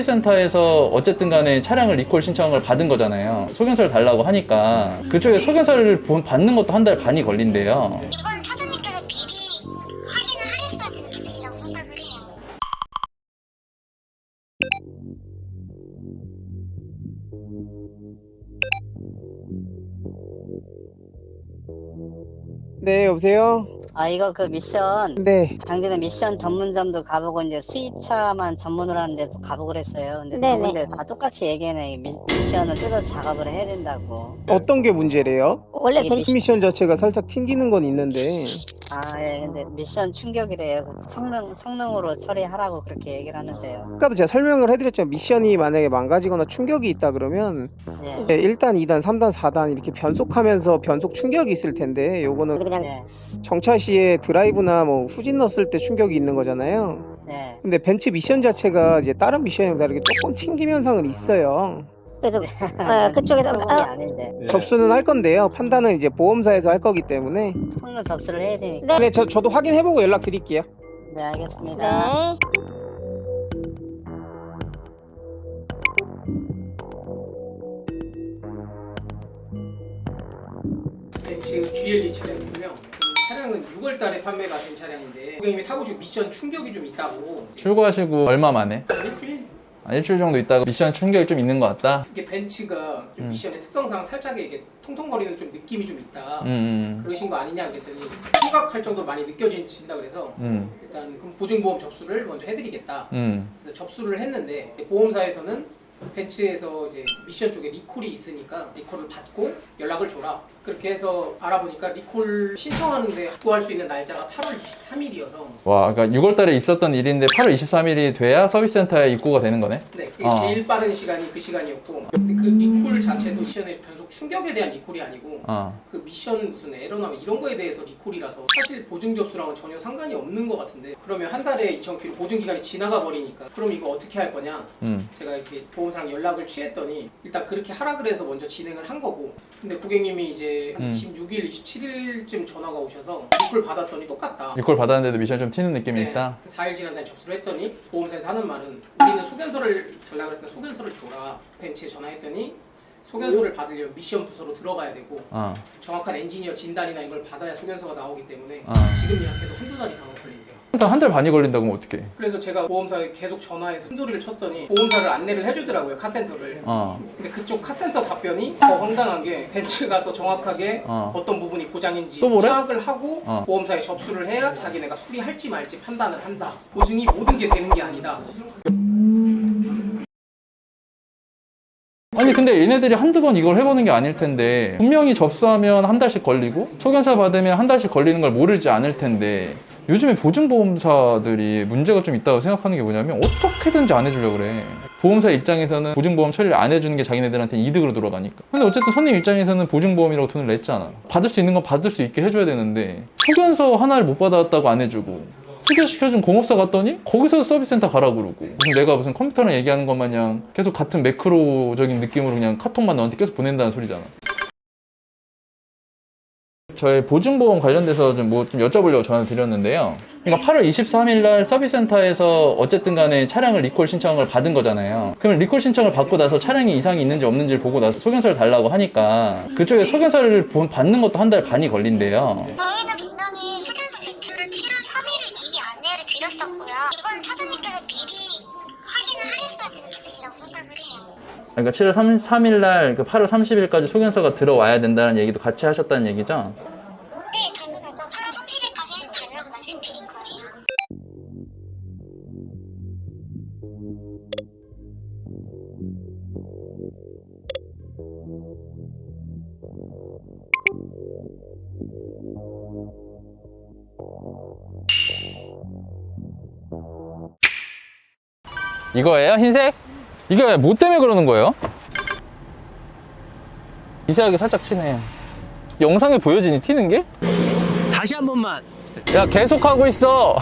서비스센터에서 어쨌든 간에 차량을 리콜 신청을 받은 거잖아요. 소견서를 달라고 하니까 그쪽에 소견서를 본- 받는 것도 한 달 반이 걸린대요. 이건 사장님께서 미리 확인을 하셨어야 되는 부분이라고 생각을 해요. 네, 여보세요? 아 이거 그 미션 네. 당진에 미션 전문점도 가보고 이제 수입차만 전문으로 하는 데 도 가보고 그랬어요. 근데 네네. 두 군데 다 똑같이 얘기해내. 미, 미션을 뜯어서 작업을 해야 된다고. 어떤 게 문제래요? 원래 이게 벤치 미션 자체가 살짝 튕기는 건 있는데 아 예, 근데 미션 충격이래요. 그 성능 성능으로 처리하라고 그렇게 얘기를 하는데요. 아까도 제가 설명을 해드렸죠. 미션이 만약에 망가지거나 충격이 있다 그러면 예. 네, 1단, 2단, 3단, 4단 이렇게 변속하면서 변속 충격이 있을 텐데 요거는 네. 정차 시에 드라이브나 뭐 후진 넣었을 때 충격이 있는 거잖아요. 네. 근데 벤츠 미션 자체가 이제 다른 미션이랑 다르게 조금 튕김 현상은 있어요. 그래서 어, 그쪽에서 어, 아닌데 접수는 할 건데요. 판단은 이제 보험사에서 할 거기 때문에. 성능 접수를 해야 되니까. 네, 저, 저도 확인해보고 연락 드릴게요. 네 알겠습니다. 네. 벤츠 GLE 차량이고요. 이 차량은 6월 달에 판매가 된 차량인데 고객님이 타보시고 미션 충격이 좀 있다고 출고하시고 얼마 만에? 일주일 한 일주일 정도 있다가 미션 충격이 좀 있는 것 같다. 이게 벤츠가 좀 음. 미션의 특성상 살짝 이게 통통거리는 좀 느낌이 좀 있다. 음, 음, 그러신 거 아니냐 그랬더니 심각할 정도로 많이 느껴진다 그래서 음, 일단 그럼 보증보험 접수를 먼저 해드리겠다. 음. 그래서 접수를 했는데 이제 보험사에서는 벤츠에서 이제 미션 쪽에 리콜이 있으니까 리콜을 받고 연락을 줘라. 그렇게 해서 알아보니까 리콜 신청하는데 확보할 수 있는 날짜가 8월 23일이어서 와, 그러니까 6월달에 있었던 일인데 8월 23일이 돼야 서비스센터에 입고가 되는 거네. 네, 그게 어. 제일 빠른 시간이 그 시간이었고 근데 그 리콜 자체도 미션의 변속 충격에 대한 리콜이 아니고 어, 그 미션 무슨 에러 나면 이런 거에 대해서 리콜이라서 사실 보증 접수랑은 전혀 상관이 없는 것 같은데 그러면 한 달에 2,000km 보증 기간이 지나가 버리니까 그럼 이거 어떻게 할 거냐 음, 제가 이렇게 보 험사랑 연락을 취했더니 일단 그렇게 하라 그래서 먼저 진행을 한 거고 근데 고객님이 이제 한 음. 26일, 27일쯤 전화가 오셔서 리콜 받았더니 똑같다 리콜 받았는데도 미션 좀 튀는 느낌이 네, 있다. 4일 지난 다음에 접수를 했더니 보험사에서 하는 말은 우리는 소견서를 달라 그랬으니까 소견서를 줘라 벤츠에 전화했더니 소견서를 받으려면 미션 부서로 들어가야 되고 어, 정확한 엔지니어 진단이나 이걸 받아야 소견서가 나오기 때문에 아. 지금 예약해도 한두 달 이상은 걸린대요 한달 반이 걸린다고 하면 어떡해. 그래서 제가 보험사에 계속 전화해서 큰 소리를 쳤더니 보험사를 안내를 해주더라고요 카센터를 어, 근데 그쪽 카센터 답변이 더 황당한 게 벤츠 가서 정확하게 어. 어. 떤 부분이 고장인지 또 뭐래? 파악을 하고 어. 보험사에 접수를 해야 자기네가 수리할지 말지 판단을 한다. 보증이 모든 게 되는 게 아니다. 아니 근데 얘네들이 한두 번 이걸 해보는 게 아닐 텐데 분명히 접수하면 한 달씩 걸리고 소견서 받으면 한 달씩 걸리는 걸 모르지 않을 텐데 요즘에 보증보험사들이 문제가 좀 있다고 생각하는 게 뭐냐면 어떻게든지 안 해주려고 그래. 보험사 입장에서는 보증보험 처리를 안 해주는 게 자기네들한테 이득으로 돌아가니까. 근데 어쨌든 손님 입장에서는 보증보험이라고 돈을 냈잖아. 받을 수 있는 건 받을 수 있게 해줘야 되는데 소견서 하나를 못 받았다고 안 해주고 소개시켜준 공업사 갔더니 거기서 서비스센터 가라 그러고. 무슨 내가 무슨 컴퓨터랑 얘기하는 것 마냥 계속 같은 매크로적인 느낌으로 그냥 카톡만 너한테 계속 보낸다는 소리잖아. 저희 보증보험 관련돼서 좀 뭐 좀 여쭤보려고 전화 드렸는데요. 그러니까 8월 23일 날 서비스센터에서 어쨌든 간에 차량을 리콜 신청을 받은 거잖아요. 그러면 리콜 신청을 받고 나서 차량에 이상이 있는지 없는지를 보고 나서 소견서를 달라고 하니까 그쪽에 소견서를 본- 받는 것도 한 달 반이 걸린대요. 저희는 드렸었고요. 이건 사장님께서 미리 확인을 하셨어야 되는 부분이라고 생각을 해요. 그러니까 7월 3, 3일 날, 그 8월 30일까지 소견서가 들어와야 된다는 얘기도 같이 하셨다는 얘기죠? 이거예요? 흰색? 이게 뭐 때문에 그러는 거예요? 미세하게 살짝 치네. 영상에 보여지니 튀는 게? 다시 한 번만. 야, 계속 하고 있어.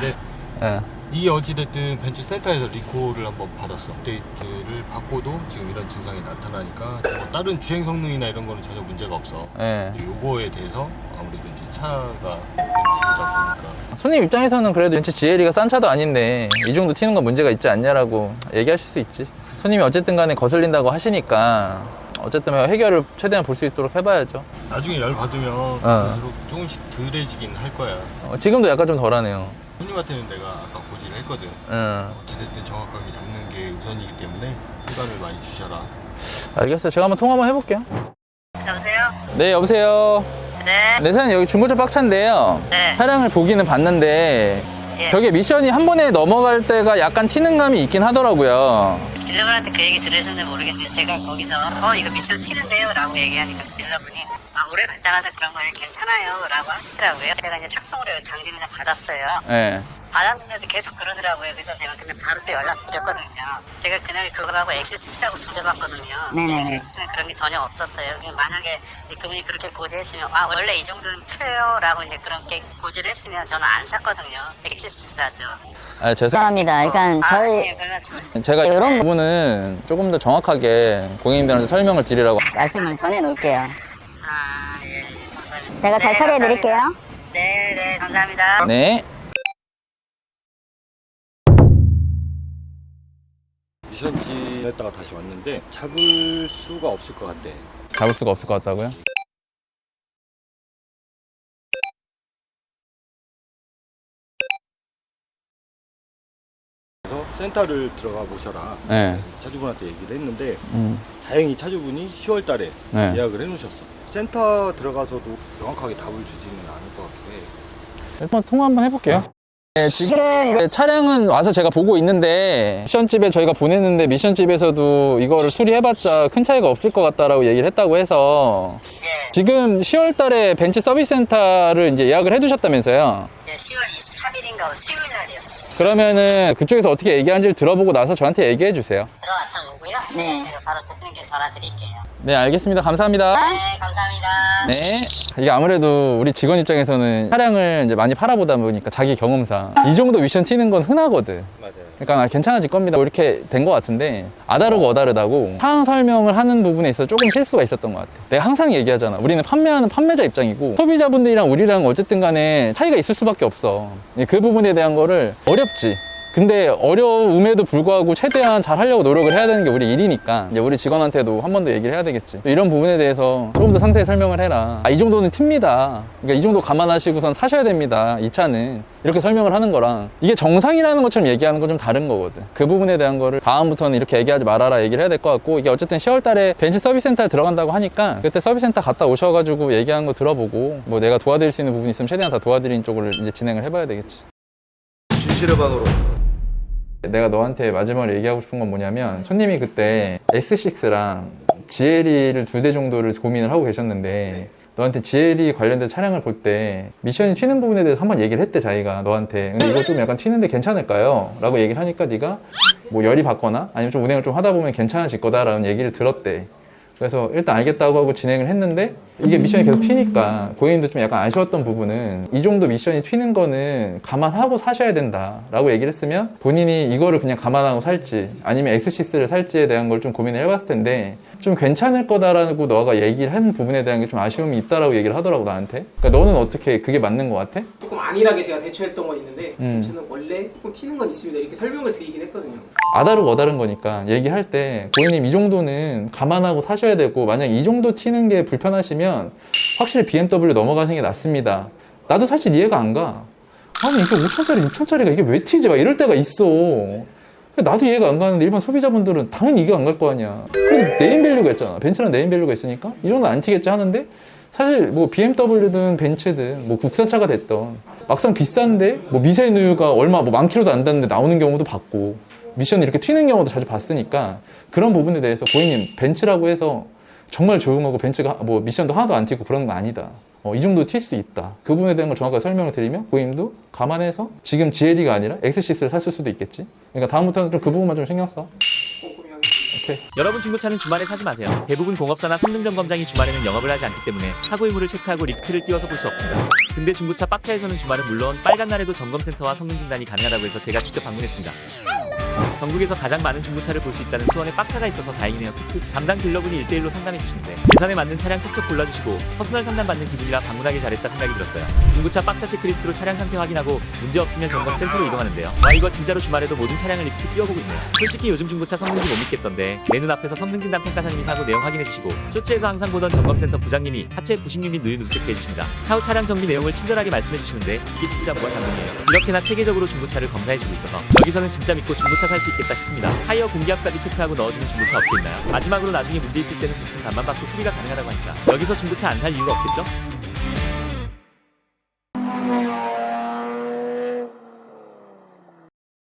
네. 예. 이 어찌됐든 벤츠 센터에서 리콜을 한번 받았어. 업데이트를 받고도 지금 이런 증상이 나타나니까 뭐 다른 주행 성능이나 이런 거는 전혀 문제가 없어. 예. 근데 요거에 대해서 아무래도 차가 벤츠다 보니까 손님 입장에서는 그래도 벤츠 GLE가 싼 차도 아닌데 이 정도 튀는 건 문제가 있지 않냐라고 얘기하실 수 있지. 손님이 어쨌든 간에 거슬린다고 하시니까 어쨌든 해결을 최대한 볼 수 있도록 해봐야죠. 나중에 열 받으면 어. 갈수록 조금씩 덜해지긴 할 거야. 어, 지금도 약간 좀 덜하네요. 손님한테는 내가 아까 고지를 했거든. 응. 어찌됐든 정확하게 잡는 게 우선이기 때문에 시간을 많이 주셔라. 알겠어요. 제가 한번 통화 한번 해볼게요. 여보세요? 네, 여보세요. 네. 네, 사장님 여기 중고차 박차인데요. 네. 차량을 보기는 봤는데 예. 저게 미션이 한 번에 넘어갈 때가 약간 튀는 감이 있긴 하더라고요. 딜러분한테 그 얘기 들으셨는지 모르겠는데 제가 거기서 어 이거 미션 튀는데요 라고 얘기하니까 딜러분이 아 오래 받자마자 그런 거예요 괜찮아요 라고 하시더라고요 제가 이제 착송을 당진에서 받았어요 네. 받았는데도 계속 그러더라고요 그래서 제가 근데 바로 또 연락드렸거든요 제가 그날 그거하고 X6하고 두대 봤거든요 네네네. X6는 그런 게 전혀 없었어요 그냥 만약에 그분이 그렇게 고지했으면 아 원래 이 정도는 쳐요 라고 이제 그렇게 고지를 했으면 저는 안 샀거든요 X6 사죠 아, 죄송. 감사합니다. 일단 아, 저희 네, 별 말씀 제가 이런 이런 부분은 조금 더 정확하게 고객님들한테 설명을 드리라고. 말씀을 전해 놓을게요. 아, 예, 감사합니다. 제가 잘 네, 처리해 감사합니다. 드릴게요. 네, 네, 감사합니다. 네. 미션지 했다가 다시 왔는데 잡을 수가 없을 것 같대. 잡을 수가 없을 것 같다고요? 그래서 센터를 들어가 보셔라. 네. 차주분한테 얘기를 했는데 음. 다행히 차주분이 10월 달에 네. 예약을 해놓으셨어. 센터 들어가서도 정확하게 답을 주지는 않을 것 같긴 해. 한번 통화 한번 해볼게요. 네, 지금 차량은 와서 제가 보고 있는데 미션집에 저희가 보냈는데 미션집에서도 이거를 수리해봤자 큰 차이가 없을 것 같다라고 얘기를 했다고 해서 예, 지금 10월 달에 벤츠 서비스 센터를 이제 예약을 해두셨다면서요. 예, 10월 23일인가 수요일 날이었어요. 그러면은 그쪽에서 어떻게 얘기하는지를 들어보고 나서 저한테 얘기해 주세요. 들어왔던 거고요. 네. 제가 바로 대표님께 전화 드릴게요. 네, 알겠습니다. 감사합니다. 네, 감사합니다. 네. 이게 아무래도 우리 직원 입장에서는 차량을 이제 많이 팔아보다 보니까 자기 경험상 이 정도 미션 튀는 건 흔하거든. 맞아요. 그러니까 아, 괜찮아질 겁니다. 뭐 이렇게 된 것 같은데 아다르고 어다르다고 상황 설명을 하는 부분에 있어서 조금 실수가 있었던 것 같아. 내가 항상 얘기하잖아. 우리는 판매하는 판매자 입장이고 소비자분들이랑 우리랑 어쨌든 간에 차이가 있을 수밖에 없어. 그 부분에 대한 거를 어렵지. 근데 어려움에도 불구하고 최대한 잘 하려고 노력을 해야 되는 게 우리 일이니까 이제 우리 직원한테도 한 번 더 얘기를 해야 되겠지. 이런 부분에 대해서 조금 더 상세히 설명을 해라. 아, 이 정도는 팁니다. 그러니까 이 정도 감안하시고선 사셔야 됩니다. 이 차는. 이렇게 설명을 하는 거랑 이게 정상이라는 것처럼 얘기하는 건 좀 다른 거거든. 그 부분에 대한 거를 다음부터는 이렇게 얘기하지 말아라 얘기를 해야 될 것 같고 이게 어쨌든 10월 달에 벤츠 서비스 센터에 들어간다고 하니까 그때 서비스 센터 갔다 오셔가지고 얘기한 거 들어보고 뭐 내가 도와드릴 수 있는 부분이 있으면 최대한 다 도와드리는 쪽을 이제 진행을 해봐야 되겠지. 진실의 방으로 내가 너한테 마지막으로 얘기하고 싶은 건 뭐냐면 손님이 그때 S6랑 GLE를 두 대 정도를 고민을 하고 계셨는데 너한테 GLE 관련된 차량을 볼 때 미션이 튀는 부분에 대해서 한번 얘기를 했대 자기가 너한테 근데 이거 좀 약간 튀는데 괜찮을까요? 라고 얘기를 하니까 네가 뭐 열이 받거나 아니면 좀 운행을 좀 하다 보면 괜찮아질 거다라는 얘기를 들었대 그래서 일단 알겠다고 하고 진행을 했는데 이게 미션이 계속 튀니까 고객님도 좀 약간 아쉬웠던 부분은 이 정도 미션이 튀는 거는 감안하고 사셔야 된다라고 얘기를 했으면 본인이 이거를 그냥 감안하고 살지 아니면 X6를 살지에 대한 걸 좀 고민을 해봤을 텐데 좀 괜찮을 거다라고 너가 얘기를 한 부분에 대한 게 좀 아쉬움이 있다라고 얘기를 하더라고 나한테 그러니까 너는 어떻게 그게 맞는 거 같아? 조금 안일하게 제가 대처했던 건 있는데 음. 벤츠는 원래 조금 튀는 건 있습니다. 이렇게 설명을 드리긴 했거든요. 아다르고 어다른 거니까 얘기할 때 고객님 이 정도는 감안하고 사셔야 되고 만약 이 정도 튀는 게 불편하시면 확실히 BMW 넘어가시는 게 낫습니다. 나도 사실 이해가 안 가. 아니 이게 5천짜리 6천짜리가 이게 왜 튀지? 막 이럴 때가 있어. 나도 이해가 안 가는데 일반 소비자분들은 당연히 이해가 안 갈 거 아니야. 그래도 네임밸류가 있잖아. 벤츠는 네임밸류가 있으니까 이 정도 안 튀겠지 하는데 사실 뭐 BMW든 벤츠든 뭐 국산차가 됐던 막상 비싼데 뭐 미세 누유가 얼마 뭐 만 킬로도 안 닿는데 나오는 경우도 봤고 미션이 이렇게 튀는 경우도 자주 봤으니까 그런 부분에 대해서 고객님 벤츠라고 해서 정말 조용하고 벤츠가 뭐 미션도 하나도 안 튀고 그런 거 아니다. 어, 이 정도 튈 수 있다. 그 부분에 대한 걸 정확하게 설명을 드리면 고객님도 감안해서 지금 GLE가 아니라 X6를 샀을 수도 있겠지. 그러니까 다음부터는 좀 그 부분만 좀 신경 써. 여러분 중고 차는 주말에 사지 마세요. 대부분 공업사나 성능 점검장이 주말에는 영업을 하지 않기 때문에 사고 의무를 체크하고 리스크를 띄워서 볼 수 없습니다. 근데 중고차 박차에서는 주말은 물론 빨간 날에도 점검센터와 성능 진단이 가능하다고 해서 제가 직접 방문했습니다. 전국에서 가장 많은 중고차를 볼 수 있다는 수원에 빡차가 있어서 다행이네요. 담당 딜러분이 1대1로 상담해 주시는데 예산에 맞는 차량 척척 골라주시고 퍼스널 상담 받는 기분이라 방문하기 잘했다 생각이 들었어요. 중고차 빡차 체크리스트로 차량 상태 확인하고 문제 없으면 점검 센터로 이동하는데요. 와 이거 진짜로 주말에도 모든 차량을 리프트 띄워보고 있네요. 솔직히 요즘 중고차 성능지 못 믿겠던데 내 눈앞에서 성능진단 평가사님이 사고 내용 확인해 주시고 쇼츠에서 항상 보던 점검센터 부장님이 하체 부식 유닛 누유 체크해 주십니다. 차후 차량 정비 내용을 친절하게 말씀해 주시는데 이게 진짜 뭐가 감동이에요. 이렇게나 체계적으로 중고차를 검사해 주고 있어서 여기서는 진짜 믿고 중고차 살수 있겠다 싶습니다. 타이어 공기압까지 체크하고 넣어주는 중고차 업체 있나요? 마지막으로 나중에 문제 있을 때는 부품 단만 받고 수리가 가능하다고 하니까 여기서 중고차 안 살 이유가 없겠죠?